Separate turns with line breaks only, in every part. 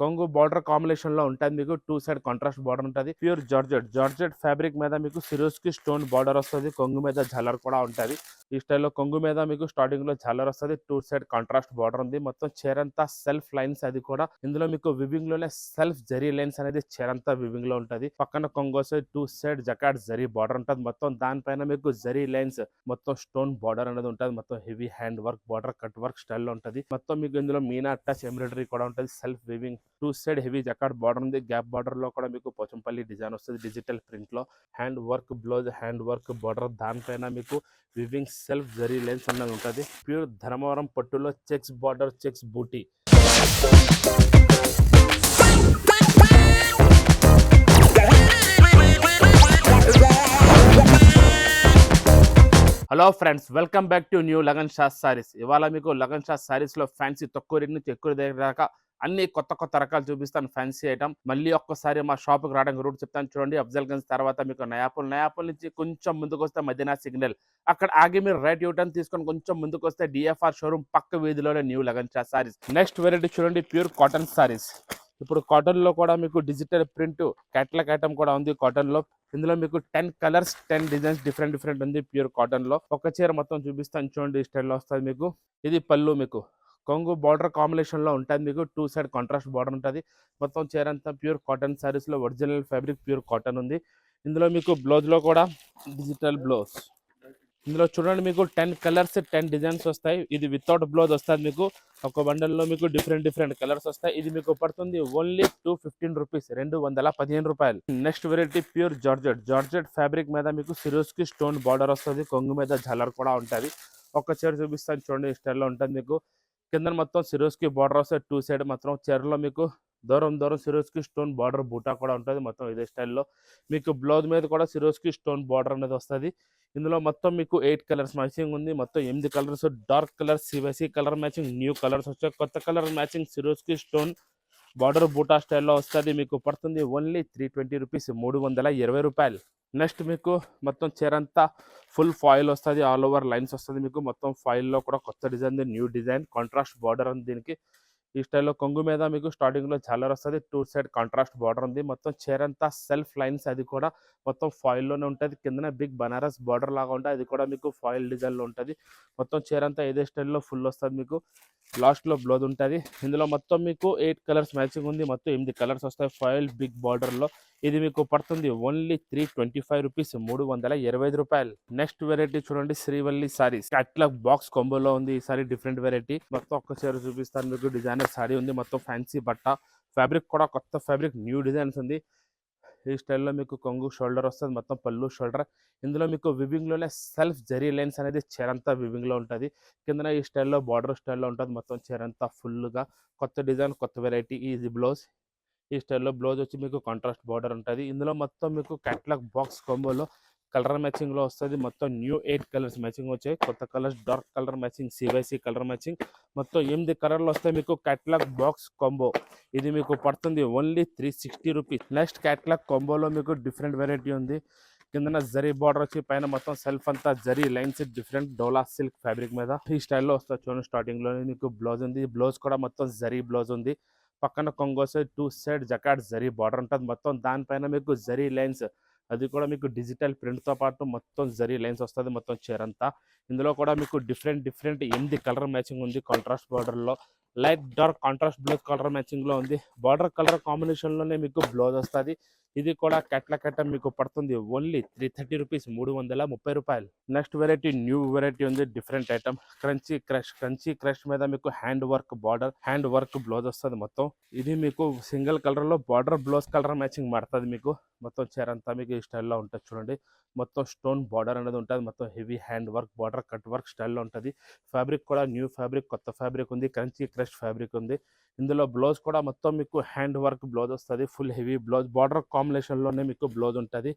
కొంగు బార్డర్ కాంబినేషన్లో ఉంటుంది మీకు టూ సైడ్ కాంట్రాస్ట్ బార్డర్ ఉంటుంది. ప్యూర్ జార్జెట్ జార్జెట్ ఫ్యాబ్రిక్ మీద మీకు సిరోస్కి స్టోన్ బార్డర్ వస్తుంది. కొంగు మీద జలర్ కూడా ఉంటుంది. ఈ స్టైల్లో కొంగు మీద మీకు స్టార్టింగ్లో జలర్ వస్తుంది. టూ సైడ్ కాంట్రాస్ట్ బార్డర్ ఉంది. మొత్తం చీరంతా సెల్ఫ్ లైన్స్ అది కూడా. ఇందులో మీకు వివింగ్లోనే సెల్ఫ్ జరీ లైన్స్ అనేది చీరంతా వివింగ్లో ఉంటది. పక్కన కొంగు వస్తే two side jacquard zari border ఉంటుంది. మొత్తం దానిపైన మీకు జరీ లైన్స్ మొత్తం స్టోన్ బార్డర్ అనేది ఉంటుంది. మొత్తం heavy hand work border cut work స్టైల్లో ఉంటుంది. మొత్తం మీకు ఇందులో మీనా టచ్ ఎంబ్రాయిడరీ కూడా ఉంటుంది. Self weaving two side heavy jacquard border ఉంది. గ్యాప్ బార్డర్లో కూడా మీకు పోచంపల్లి డిజైన్ వస్తుంది. డిజిటల్ ప్రింట్లో. Hand work blouse hand work border దానిపైన మీకు వివింగ్ సెల్ఫ్ జరీ లైన్స్ అన్నది ఉంటుంది. ప్యూర్ ధర్మవరం పట్టులో checks border checks butti hello friends welcome back to new Lagan Shah's sarees ఇవాళ మీకు లగన్ షాస్ సారీస్లో ఫ్యాన్సీ తక్కువ రేట్ నుంచి ఎక్కువ దగ్గర దాకా అన్ని కొత్త కొత్త రకాలు చూపిస్తాను ఫ్యాన్సీ ఐటమ్ మళ్ళీ ఒక్కసారి మా షాప్కి రావడానికి రూట్ చెప్తాను చూడండి. అఫ్జల్గంజ్ తర్వాత మీకు నయాపుల్ నయాపుల్ నుంచి కొంచెం ముందుకు వస్తే మదీనా సిగ్నల్ అక్కడ ఆగి మీరు రైట్ యూటర్న్ తీసుకొని కొంచెం ముందుకు వస్తే డిఎఫ్ఆర్ షోరూమ్ పక్క వీధిలోనే new Lagan saris next variety చూడండి ప్యూర్ కాటన్ సారీస్ ఇప్పుడు కాటన్లో కూడా మీకు డిజిటల్ ప్రింట్ క్యాట్లాగ్ ఐటమ్ కూడా ఉంది కాటన్లో ఇందులో మీకు ten colours ten designs different different ఉంది ప్యూర్ కాటన్లో. ఒక చీర మొత్తం చూపిస్తాను చూడండి స్టైల్లో వస్తుంది మీకు. ఇది పళ్ళు మీకు. కొంగు బార్డర్ కాంబినేషన్లో ఉంటుంది మీకు. టూ సైడ్ కాంట్రాస్ట్ బార్డర్ ఉంటుంది. మొత్తం చీర అంతా ప్యూర్ కాటన్ శారీస్లో ఒరిజినల్ ఫ్యాబ్రిక్ ప్యూర్ కాటన్ ఉంది. ఇందులో మీకు బ్లౌజ్లో కూడా డిజిటల్ బ్లౌజ్. ఇందులో చూడండి మీకు టెన్ కలర్స్ టెన్ డిజైన్స్ వస్తాయి. ఇది వితౌట్ బ్లౌజ్ వస్తుంది మీకు. ఒక బండల్లో మీకు డిఫరెంట్ డిఫరెంట్ కలర్స్ వస్తాయి. ఇది మీకు పడుతుంది ఓన్లీ టూ ఫిఫ్టీన్ రూపీస్ రెండు వందల పదిహేను రూపాయలు. Next variety pure georgette. Georgette fabric మీద మీకు సిరోస్కి స్టోన్ బార్డర్ వస్తుంది. కొంగు మీద జలర్ కూడా ఉంటుంది. ఒక చీర చూపిస్తాను చూడండి స్టైల్లో ఉంటుంది మీకు. కింద మొత్తం సిరోస్కి బార్డర్ వస్తే టూ సైడ్ మాత్రం చీరలో మీకు దూరం దూరం సిరోస్కి స్టోన్ బార్డర్ బూటా కూడా ఉంటుంది మొత్తం ఇదే స్టైల్లో మీకు బ్లౌజ్ మీద కూడా సిరోస్కి స్టోన్ బార్డర్ అనేది వస్తుంది. ఇందులో మొత్తం మీకు ఎయిట్ కలర్స్ మ్యాచింగ్ ఉంది. మొత్తం ఎనిమిది colours dark colour CYC colour matching new colours వచ్చాయి. కొత్త colour matching Swarovski stone border బూటా స్టైల్లో వస్తుంది. మీకు పడుతుంది ఓన్లీ త్రీ ట్వంటీ రూపీస్ మూడు వందల ఇరవై రూపాయలు. నెక్స్ట్ మీకు మొత్తం చీర అంతా ఫుల్ ఫాయిల్ వస్తుంది ఆల్ ఓవర్ లైన్స్ వస్తుంది మీకు. మొత్తం ఫాయిల్లో కూడా కొత్త design new design contrast border ఉంది దీనికి. ఈ స్టైల్లో కొంగు మీద మీకు స్టార్టింగ్లో జాలర్ వస్తుంది టూ సైడ్ కాంట్రాస్ట్ బార్డర్ ఉంది. మొత్తం చీర అంతా సెల్ఫ్ లైన్స్ అది కూడా మొత్తం ఫాయిల్లోనే ఉంటుంది. కిందన బిగ్ బనారస్ బార్డర్ లాగా ఉంటుంది అది కూడా మీకు ఫాయిల్ డిజైన్లో ఉంటుంది. మొత్తం చీర అంతా ఏదే స్టైల్లో ఫుల్ వస్తుంది మీకు. లాస్ట్లో బ్లౌజ్ ఉంటుంది. ఇందులో మొత్తం మీకు ఎయిట్ కలర్స్ మ్యాచింగ్ ఉంది. మొత్తం ఎనిమిది కలర్స్ వస్తాయి. ఫాయిల్ బిగ్ బార్డర్లో ఇది మీకు పడుతుంది only three twenty five rupees మూడు వందల ఇరవై ఐదు రూపాయలు. నెక్స్ట్ వెరైటీ చూడండి శ్రీవల్లి సారీస్ అట్లా బాక్స్ కొంబోలో ఉంది ఈ సారీ డిఫరెంట్ వెరైటీ మొత్తం ఒక్క చీర చూపిస్తాను మీకు డిజైనర్ సారీ ఉంది మొత్తం ఫ్యాన్సీ బట్ట. ఫ్యాబ్రిక్ కూడా కొత్త ఫ్యాబ్రిక్ న్యూ డిజైన్స్ ఉంది. ఈ స్టైల్లో మీకు కొంగు షోల్డర్ వస్తుంది మొత్తం పళ్ళు షోల్డర్ ఇందులో మీకు వివింగ్లోనే సెల్ఫ్ జరీ లైన్స్ అనేది చీరంతా వివింగ్లో ఉంటుంది. కింద ఈ స్టైల్లో బార్డర్ స్టైల్లో ఉంటుంది మొత్తం చీరంతా ఫుల్గా కొత్త డిజైన్ కొత్త వెరైటీ ఈజీ బ్లౌజ్ ఈ స్టైల్లో బ్లౌజ్ వచ్చి మీకు కాంట్రాస్ట్ బార్డర్ ఉంటుంది. ఇందులో మొత్తం మీకు క్యాట్లాగ్ బాక్స్ కాంబోలో కలర్ మ్యాచింగ్లో వస్తుంది. మొత్తం న్యూ ఎయిట్ కలర్స్ మ్యాచింగ్ వచ్చాయి. కొత్త colours dark colour matching CYC colour matching మొత్తం ఎనిమిది కలర్లు వస్తాయి మీకు క్యాట్లాగ్ బాక్స్ కాంబో ఇది మీకు పడుతుంది only three sixty rupees next catalogue కాంబోలో మీకు డిఫరెంట్ వెరైటీ ఉంది. కిందన జరీ బార్డర్ వచ్చి పైన మొత్తం సెల్ఫ్ అంతా zari lines different dola silk fabric మీద. ఈ స్టైల్లో వస్తుంది చూడండి స్టార్టింగ్లో మీకు బ్లౌజ్ ఉంది. బ్లౌజ్ కూడా మొత్తం జరీ బ్లౌజ్ ఉంది. పక్కన కొంగోసే two side jacquard zari border ఉంటుంది. మొత్తం దానిపైన మీకు జరీ లైన్స్ అది కూడా మీకు డిజిటల్ ప్రింట్తో పాటు మొత్తం జరీ లైన్స్ వస్తుంది మొత్తం చీరంతా ఇందులో కూడా మీకు డిఫరెంట్ డిఫరెంట్ ఎనిమిది కలర్ మ్యాచింగ్ ఉంది కాంట్రాస్ట్ బార్డర్లో. Light dark contrast blouse colour మ్యాచింగ్లో ఉంది. బార్డర్ కలర్ కాంబినేషన్లోనే మీకు బ్లౌజ్ వస్తుంది. ఇది కూడా కట్ల కట్ట మీకు పడుతుంది. ఓన్లీ త్రీ థర్టీ రూపీస్ మూడు వందల ముప్పై రూపాయలు. నెక్స్ట్ వెరైటీ న్యూ వెరైటీ ఉంది. Different item crunchy crush crunchy crush మీద మీకు hand work border hand work blouse వస్తుంది మొత్తం. ఇది మీకు సింగిల్ కలర్లో బార్డర్ బ్లౌజ్ కలర్ మ్యాచింగ్ మాడుతుంది మీకు. మొత్తం చీర అంతా మీకు ఈ స్టైల్లో ఉంటుంది చూడండి. మొత్తం స్టోన్ బార్డర్ అనేది ఉంటుంది. మొత్తం heavy hand work border cut work స్టైల్లో ఉంటుంది. ఫ్యాబ్రిక్ కూడా న్యూ ఫ్యాబ్రిక్ కొత్త ఫ్యాబ్రిక్ ఉంది. క్రంచీ క్రష్ ఫ్యాబ్రిక్ ఉంది. ఇందులో బ్లౌజ్ కూడా మొత్తం మీకు హ్యాండ్ వర్క్ బ్లౌజ్ వస్తుంది. ఫుల్ హెవీ బ్లౌజ్ బార్డర్ కాంబినేషన్లోనే మీకు బ్లౌజ్ ఉంటుంది.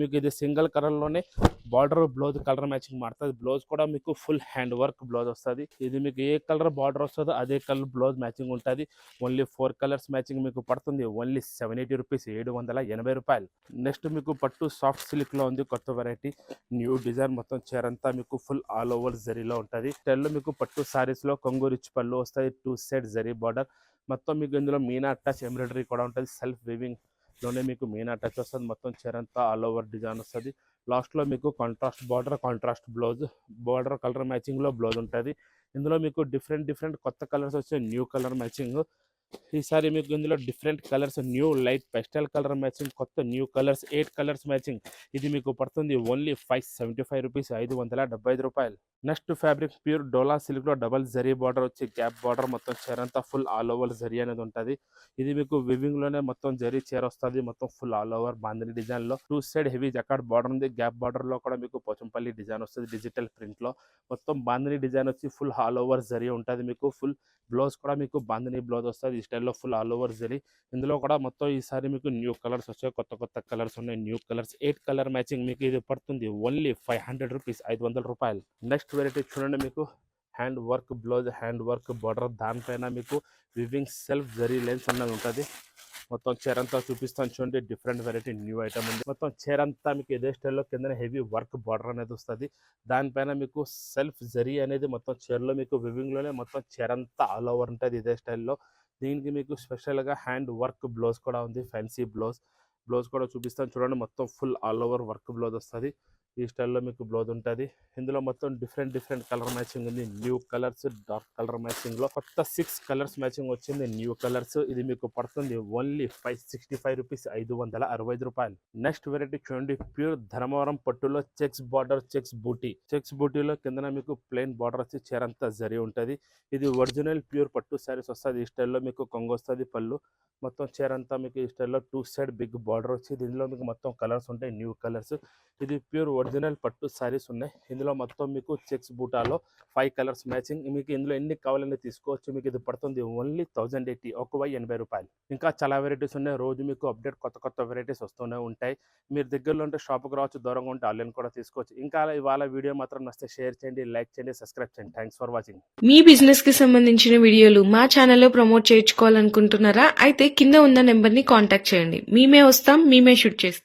మీకు ఇది సింగిల్ కలర్లోనే బార్డర్ బ్లౌజ్ కలర్ మ్యాచింగ్ మారుతుంది. బ్లౌజ్ కూడా మీకు ఫుల్ హ్యాండ్ వర్క్ బ్లౌజ్ వస్తుంది. ఇది మీకు ఏ కలర్ బార్డర్ వస్తుందో అదే కలర్ బ్లౌజ్ మ్యాచింగ్ ఉంటుంది. ఓన్లీ ఫోర్ కలర్స్ మ్యాచింగ్ మీకు పడుతుంది. ఓన్లీ సెవెన్ ఎయిటీ రూపీస్ ఏడు వందల ఎనభై రూపాయలు. నెక్స్ట్ మీకు పట్టు సాఫ్ట్ సిల్క్లో ఉంది. కొత్త వెరైటీ న్యూ డిజైన్ మొత్తం చీరంతా మీకు ఫుల్ ఆల్ ఓవర్ జరీలో ఉంటుంది. స్టైల్లో మీకు పట్టు సారీస్లో కొంగు రిచ్ పళ్ళు వస్తాయి. టూ సైడ్ జరీ బార్డర్ మొత్తం మీకు ఇందులో మీనా టచ్ ఎంబ్రాయిడరీ కూడా ఉంటుంది. సెల్ఫ్ వీవింగ్ లోనే మీకు మీనా టచ్ వస్తుంది. మొత్తం చీర అంతా ఆల్ ఓవర్ డిజైన్ వస్తుంది. లాస్ట్లో మీకు contrast border contrast blouse border colour మ్యాచింగ్లో blouse ఉంటుంది. ఇందులో మీకు డిఫరెంట్ డిఫరెంట్ కొత్త కలర్స్ వచ్చే న్యూ కలర్ మ్యాచింగ్ ఈసారి మీకు ఇందులో different colours new light pastel colour matching కొత్త new colours eight colours matching. ఇది మీకు పడుతుంది only five seventy five rupees ఐదు వందల డెబ్బై ఐదు రూపాయలు. నెక్స్ట్ ఫ్యాబ్రిక్ ప్యూర్ డోలా సిల్క్లో డబల్ జరీ బార్డర్ వచ్చి గ్యాప్ బార్డర్ మొత్తం చీర అంతా ఫుల్ ఆల్ ఓవర్ జరీ అనేది ఉంటుంది. ఇది మీకు వివింగ్లోనే మొత్తం జరీ చీర వస్తుంది మొత్తం ఫుల్ ఆల్ ఓవర్ బాందిని డిజైన్లో. Two side heavy jacquard border ఉంది గ్యాప్ బార్డర్లో కూడా మీకు పోచంపల్లి డిజైన్ వస్తుంది డిజిటల్ ప్రింట్లో. మొత్తం బాందిని డిజైన్ వచ్చి ఫుల్ ఆల్ ఓవర్ జరీ ఉంటుంది మీకు ఫుల్ బ్లౌజ్ కూడా మీకు బాందిని బ్లౌజ్ వస్తుంది. ఈ స్టైల్లో ఫుల్ ఆల్ ఓవర్ జరీ. ఇందులో కూడా మొత్తం ఈసారి మీకు న్యూ కలర్స్ వచ్చాయి. కొత్త కొత్త కలర్స్ ఉన్నాయి. New colours eight colour matching మీకు ఇది పడుతుంది. ఓన్లీ ఫైవ్ హండ్రెడ్ రూపీస్ ఐదు వందల రూపాయలు. నెక్స్ట్ వెరైటీ చూడండి మీకు. Hand work blouse hand work border. దానిపైన మీకు వివింగ్ సెల్ఫ్ జరీ లెన్స్ అన్నది ఉంటుంది. మొత్తం చీరంతా చూపిస్తాను చూడండి. డిఫరెంట్ వెరైటీ న్యూ ఐటమ్ ఉంది. మొత్తం చీరంతా మీకు ఇదే స్టైల్లో కింద హెవీ వర్క్ బార్డర్ అనేది వస్తుంది. దానిపైన మీకు సెల్ఫ్ జరీ అనేది మొత్తం చీరలో మీకు వివింగ్లోనే మొత్తం చీరంతా ఆల్ ఓవర్ ఉంటుంది ఇదే స్టైల్లో. దీనికి మీకు స్పెషల్గా హ్యాండ్ వర్క్ బ్లౌజ్ కూడా ఉంది ఫ్యాన్సీ బ్లౌజ్. బ్లౌజ్ కూడా చూపిస్తాను. చూడండి మొత్తం full all over work blouse వస్తుంది. ఈ స్టైల్లో మీకు బ్లౌజ్ ఉంటుంది. ఇందులో మొత్తం డిఫరెంట్ డిఫరెంట్ కలర్ మ్యాచింగ్ ఉంది. న్యూ కలర్స్ డార్క్ కలర్ మ్యాచింగ్లో కొత్త సిక్స్ కలర్స్ మ్యాచింగ్ వచ్చింది. న్యూ కలర్స్ ఇది మీకు పడుతుంది. Only five sixty five rupees ఐదు వందల అరవై ఐదు రూపాయలు. నెక్స్ట్ వెరైటీ చూడండి. ప్యూర్ ధర్మవరం పట్టులో చెక్స్ బార్డర్ చెక్స్ బూటీ. చెక్స్ బూటీలో కిందన మీకు ప్లెయిన్ బార్డర్ వచ్చి చీరంతా జరి ఉంటుంది. ఇది ఒరిజినల్ ప్యూర్ పట్టు శారీస్ వస్తుంది. ఈ స్టైల్లో మీకు కొంగు వస్తుంది పళ్ళు. మొత్తం చీరంతా మీకు ఈ స్టైల్లో టూ సైడ్ బిగ్ బార్డర్ వచ్చి దీనిలో మీకు మొత్తం కలర్స్ ఉంటాయి. New colours. ఇది ప్యూర్ ఒరిజినల్ పట్టు శారీస్ ఉన్నాయి. ఇందులో మొత్తం మీకు చెక్స్ బూటాలో ఫైవ్ కలర్స్ మ్యాచింగ్ మీకు ఇందులో ఎన్ని కావాలని తీసుకోవచ్చు. మీకు ఇది పడుతుంది ఓన్లీ థౌజండ్ ఎయిటీ ఒక వై ఎనభై రూపాయలు. ఇంకా చాలా వెరైటీస్ ఉన్నాయి. రోజు మీకు అప్డేట్ కొత్త కొత్త వెరైటీస్ వస్తూనే ఉంటాయి. మీరు దగ్గరలో ఉంటే షాప్కి రావచ్చు దూరంగా ఉంటే ఆన్లైన్ కూడా తీసుకోవచ్చు. ఇంకా ఇవాళ వీడియో మాత్రం నచ్చితే షేర్ చేయండి లైక్ చేయండి సబ్స్క్రైబ్ చేయండి. థ్యాంక్స్ ఫర్ వాచింగ్
మీ బిజినెస్కి సంబంధించిన వీడియోలు మా ఛానల్లో ప్రమోట్ చేయించుకోవాలనుకుంటున్నారా? అయితే కింద ఉన్న నెంబర్ని కాంటాక్ట్ చేయండి. మేమే వస్తాం మేమే షూట్ చేస్తాం.